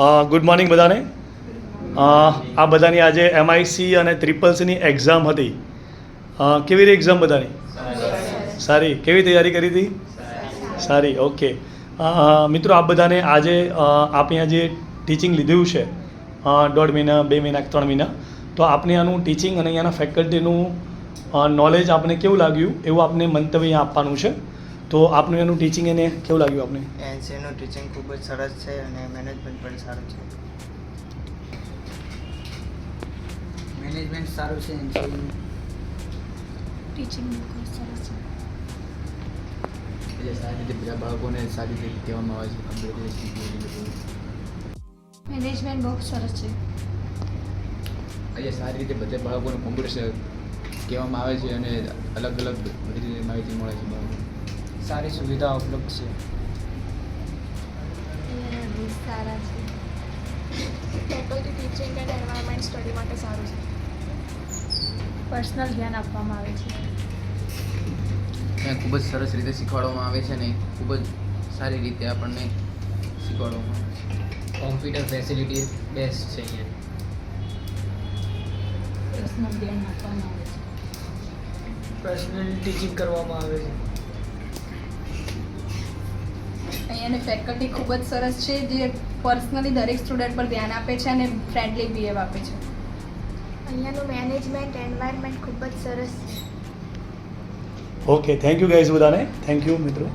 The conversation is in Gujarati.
ગુડ મોર્નિંગ બધાને. આ બધાની આજે એમઆઈસી અને ટ્રિપલ્સની એક્ઝામ હતી. કેવી રહી એક્ઝામ બધાની? સારી. કેવી તૈયારી કરી હતી? સારી. ઓકે. મિત્રો આપ બધાને આજે આપણે આજે ટીચિંગ લીધું છે દોઢ મહિના, બે મહિના, ત્રણ મહિના, તો આપને આનું ટીચિંગ અને અહીંયાના ફેકલ્ટીનું નોલેજ આપને કેવું લાગ્યું એવું આપને મંતવ્ય આપવાનું છે. તો આપનું એનું ટીચિંગ એને કેવું લાગ્યું આપને? એનસીનું ટીચિંગ ખૂબ જ સરસ છે અને મેનેજમેન્ટ પણ સારું છે. મેનેજમેન્ટ સારું છે એનસીનું ટીચિંગ ખૂબ સરસ છે. એટલે સારી રીતે બધા બાળકોને સારી રીતે કહેવામાં આવે છે કમ્પ્યુટર મેનેજમેન્ટ બહુ સરસ છે. એટલે સારી રીતે બધા બાળકોને કોમ્પ્યુટર કહેવામાં આવે છે અને અલગ અલગ બધી રીતે માહિતી મળે છે બાળકોને. સારી સુવિધા ઉપલબ્ધ છે. સારા છે. Faculty teaching and environment study માટે સારું છે. પર્સનલ ધ્યાન આપવામાં આવે છે. ત્યાં ખૂબ જ સરસ રીતે શીખવાડવામાં આવે છે ને ખૂબ જ સારી રીતે આપણને શીખવાડવામાં આવે છે. કોમ્પ્યુટર ફેસિલિટી બેસ્ટ છે અહીંયા. પર્સનલ ધ્યાન આપવામાં આવે છે. પર્સનલ ટીચિંગ કરવામાં આવે છે. અહીંયાની ફેકલ્ટી ખૂબ જ સરસ છે જે પર્સનલી દરેક સ્ટુડન્ટ પર ધ્યાન આપે છે અને ફ્રેન્ડલી બિહેવ આપે છે. અહીંયાનું મેનેજમેન્ટ એન્વાયરમેન્ટ ખૂબ જ સરસ છે. ઓકે થેન્ક યુ ગાઈઝ બધાને. થેન્ક યુ મિત્રો.